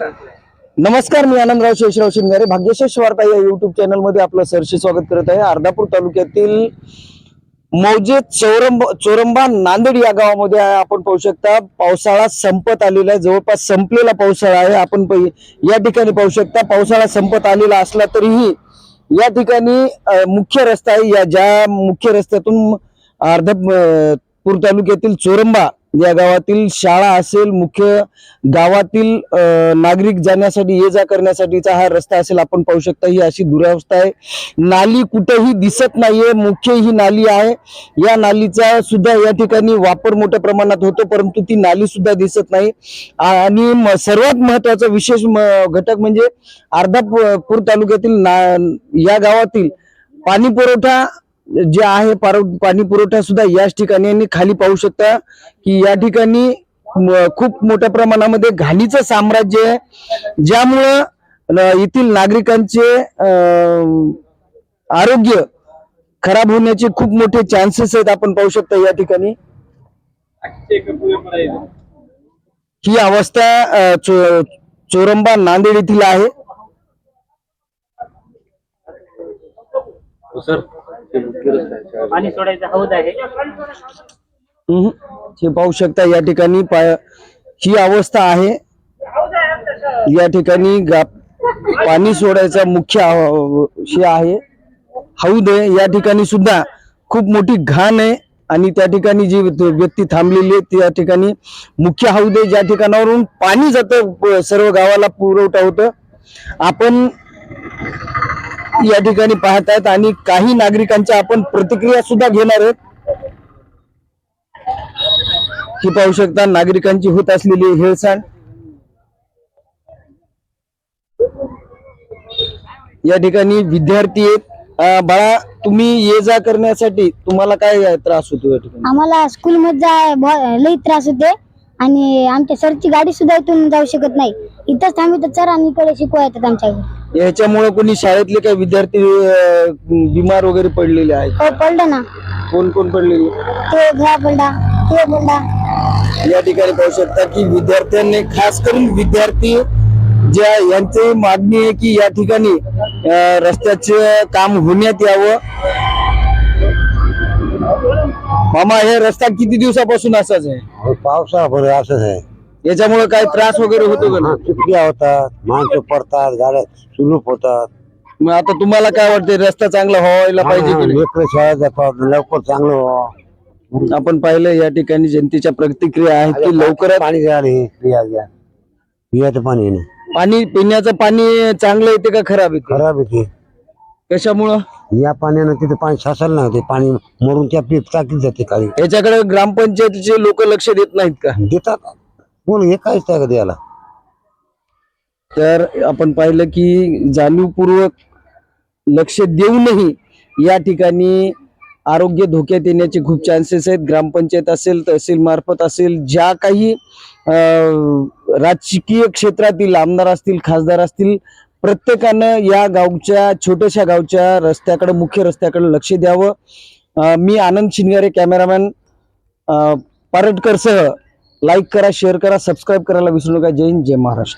नमस्कार मी आनंदराव शेषराव शिंगारे भाग्यशेष वार्ता या युट्यूब चॅनलमध्ये आपलं सरशी स्वागत करत आहे. अर्धापूर तालुक्यातील मौजे चौरंब चोरंबा नांदेड या गावामध्ये आपण पाहू शकता पावसाळा संपत आलेला आहे. जवळपास संपलेला पावसाळा आहे. आपण पहि- या ठिकाणी पाहू शकता पावसाळा संपत आलेला असला तरीही या ठिकाणी मुख्य रस्ता आहे. या ज्या मुख्य रस्त्यातून अर्धापूर तालुक्यातील चोरंबा या गावातील शाळा असेल मुख्य गावातील नागरिक जाण्यासाठी ये जा करण्यासाठीचा हा रस्ता असेल आपण पाहू शकता ही अशी दुरावस्था आहे. नाली कुठेही दिसत नाहीये मुख्य ही नाली आहे. या नालीचा सुद्धा या ठिकाणी वापर मोठ्या प्रमाणात होतो परंतु ती नाली सुद्धा दिसत नाही. आणि सर्वात महत्त्वाचा विशेष म- घटक म्हणजे अर्धापूर तालुक्यातील ना या गावातील पाणी पुरवठा जे आहे पाणी पुरवठा सुद्धा याच ठिकाणी आणि खाली पाहू शकता की या ठिकाणी खूप मोठ्या प्रमाणामध्ये घाणीचं साम्राज्य आहे. ज्यामुळं येथील नागरिकांचे आरोग्य खराब होण्याचे खूप मोठे चान्सेस आहेत आपण पाहू शकता या ठिकाणी. ही अवस्था चो- चोरंबा नांदेड येथील आहे. पाणी सोडायचं हौद आहे. हम्म. हे पाहू शकता या ठिकाणी ही अवस्था आहे. या ठिकाणी पाणी सोडायचा मुख्य हे आहे. हौद आहे. या ठिकाणी सुद्धा खूप मोठी घाण आहे. आणि त्या ठिकाणी जी व्यक्ती थांबलेली आहे त्या ठिकाणी मुख्य हौद आहे. ज्या ठिकाणावरून पाणी जातं सर्व गावाला पुरवठा होतं. आपण या ठिकाणी पाहत आणि काही नागरिकांच्या आपण प्रतिक्रिया सुद्धा घेणार आहोत. ही पाहू शकता नागरिकांची होत असलेली हेळसांड. या ठिकाणी विद्यार्थी आहेत. बाळा तुम्ही ये जा करण्यासाठी तुम्हाला काय त्रास होतो या ठिकाणी? आम्हाला स्कूल मध्ये जाय लई त्रास होते आणि आमच्या सरची गाडी सुद्धा इथून जाऊ शकत नाही. इथंच थांबी तर सर आणि इकडे शिकवा येतात घरी याच्यामुळे कोणी शाळेतले काही विद्यार्थी अं, बिमार वगैरे पडलेले आहेत. हो पडलं ना. कोण कोण पडलेले? ते घ्या पडला ते पडला या ठिकाणी पाहू शकता की विद्यार्थ्यांनी खास करून विद्यार्थी ज्या यांची मागणी आहे की या ठिकाणी अं, रस्त्याचे काम होण्यात यावं. मामा हे रस्ता किती दिवसापासून असाच आहे? पावसाळा असंच आहे. याच्यामुळे काय त्रास वगैरे होतो का हा, नाही? चिपक्या होतात माणसं पडतात गाड्या सुलूप होतात. मग आता तुम्हाला काय वाटतंय रस्ता चांगला व्हायला पाहिजे की नाही? लेकर शाळेत जातात लवकर चांगलं व्हावं. आपण पाहिलं या ठिकाणी जनतेच्या प्रतिक्रिया आहेत की लवकरात पाणी द्या रे प्रिया घ्या पियाचं पाणी नाही. पाणी पिण्याचं पाणी चांगलं येते का खराब येते? खराब येते. कशामुळं? या पाण्यानं तिथे पाणी साचलं नाही ते पाणी मरून त्या पीप टाकीत जाते खाली. याच्याकडे ग्रामपंचायतीचे लोक लक्ष देत नाहीत का? देतात. कोण हे काहीच त्या द्यायला? तर आपण पाहिलं की जाणीवपूर्वक लक्ष देऊनही या ठिकाणी आरोग्य धोक्यात येण्याचे खूप चान्सेस आहेत. ग्रामपंचायत असेल तहसील मार्फत असेल ज्या काही राजकीय क्षेत्रातील आमदार असतील खासदार असतील प्रत्येकानं या गावच्या छोट्याशा गावच्या रस्त्याकडे मुख्य रस्त्याकडे लक्ष द्यावं. मी आनंद शिनगारे कॅमेरामॅन पारटकरसह लाईक करा शेअर करा सबस्क्राईब करायला विसरू नका. जय हिंद जय महाराष्ट्र.